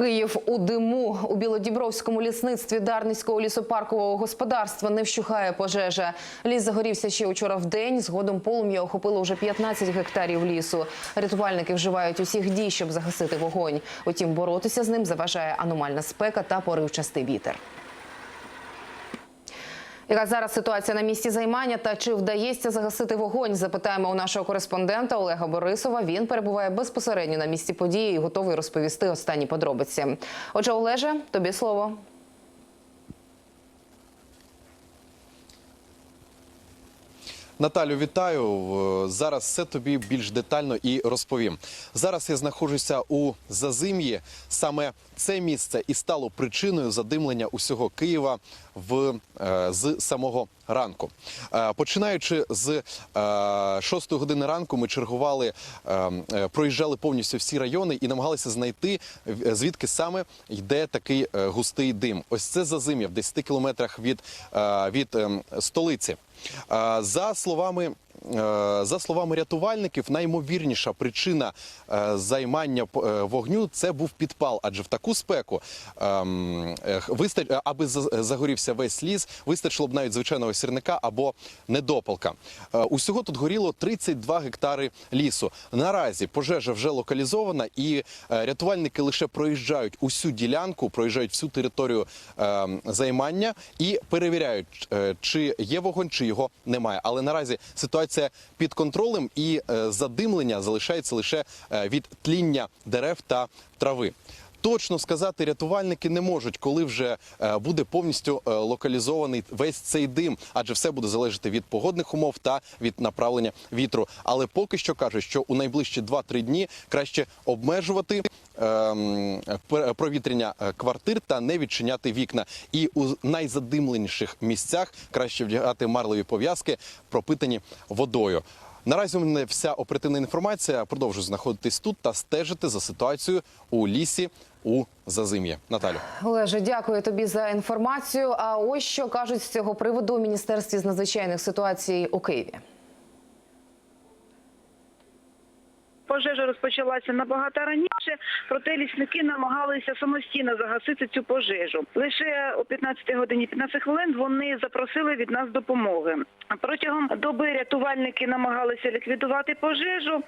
Київ у диму у Білодібровському лісництві Дарницького лісопаркового господарства не вщухає пожежа. Ліс загорівся ще учора в день. Згодом полум'я охопило вже 15 гектарів лісу. Рятувальники вживають усіх дій, щоб загасити вогонь. Утім, боротися з ним заважає аномальна спека та поривчастий вітер. Яка зараз ситуація на місці займання та чи вдається загасити вогонь? Запитаємо у нашого кореспондента Олега Борисова. Він перебуває безпосередньо на місці події і готовий розповісти останні подробиці. Отже, Олеже, тобі слово. Наталю, вітаю. Зараз все тобі більш детально і розповім. Зараз я знаходжуся у Зазим'ї. Саме це місце і стало причиною задимлення усього Києва в е, з самого ранку. Е, Починаючи з е, 6 години ранку, ми чергували, е, е, проїжджали повністю всі райони і намагалися знайти е, звідки саме йде такий е, густий дим. Ось це Зазим'я в 10 кілометрах від, е, від ем, столиці. Е, За словами е, за словами рятувальників, наймовірніша причина е, займання е, вогню це був підпал, адже в таку спеку ем, е, е, аби за- загорівся весь ліс, вистачило б навіть звичайного сірника або недопалка. Е, Усього тут горіло 32 гектари лісу. Наразі пожежа вже локалізована, і е, рятувальники лише проїжджають усю ділянку, проїжджають всю територію ем, займання і перевіряють, е, чи є вогонь, чи його немає. Але наразі ситуація під контролем і е, задимлення залишається лише е, від тління дерев та трави. Точно сказати рятувальники не можуть, коли вже е, буде повністю е, локалізований весь цей дим, адже все буде залежати від погодних умов та від направлення вітру. Але поки що кажуть, що у найближчі 2-3 дні краще обмежувати ем, провітрення е, квартир та не відчиняти вікна. І у найзадимленіших місцях краще вдягати марлеві пов'язки, пропитані водою. Наразі у мене вся оперативна інформація. Продовжую знаходитись тут та стежити за ситуацією у лісі у Зазим'ї. Наталю. Олеже, дякую тобі за інформацію. А ось що кажуть з цього приводу у міністерстві з надзвичайних ситуацій у Києві. Пожежа розпочалася набагато раніше, проте лісники намагалися самостійно загасити цю пожежу. Лише о 15 годині 15 хвилин вони запросили від нас допомоги. Протягом доби рятувальники намагалися ліквідувати пожежу.